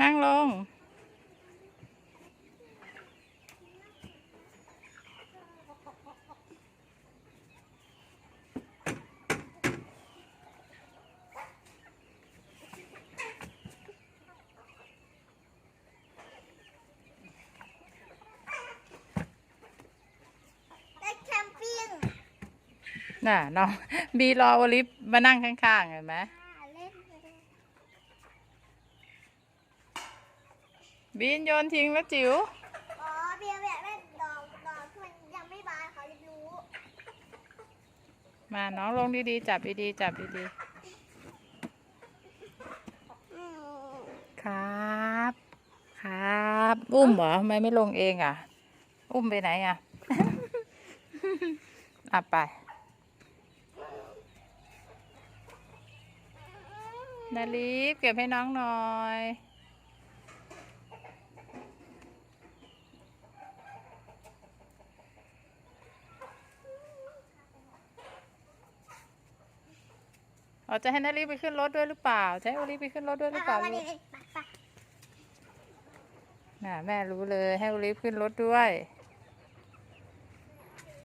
นั่งลง ได้แคมปิ้ง น่ะน้องบีรอโอลิฟมานั่งข้างๆเห็นไหม อ่าเล่นเลย บีนโยนทิ้งแล้วจิ๋ว อ๋อเบียร์แบบเล่นดอกดอกที่มันยังไม่บานเขาเลยรู้ มาน้องลงดีๆ จับดีๆ จับดีอืมๆครับ ครับ อุ้มเหรอทำไมไม่ลงเองอะ อุ้มไปไหนอะ อะไป นาลีฟเก็บให้น้องหน่อย อ๋อจะให้นาลีฟไปขึ้นรถด้วยหรือเปล่าจะให้โอลีฟไปขึ้นรถด้วยหรือเปล่าอะวันลูนี้กไปไปน่ะแม่รู้เลยให้โอลีฟขึ้นรถด้วยไ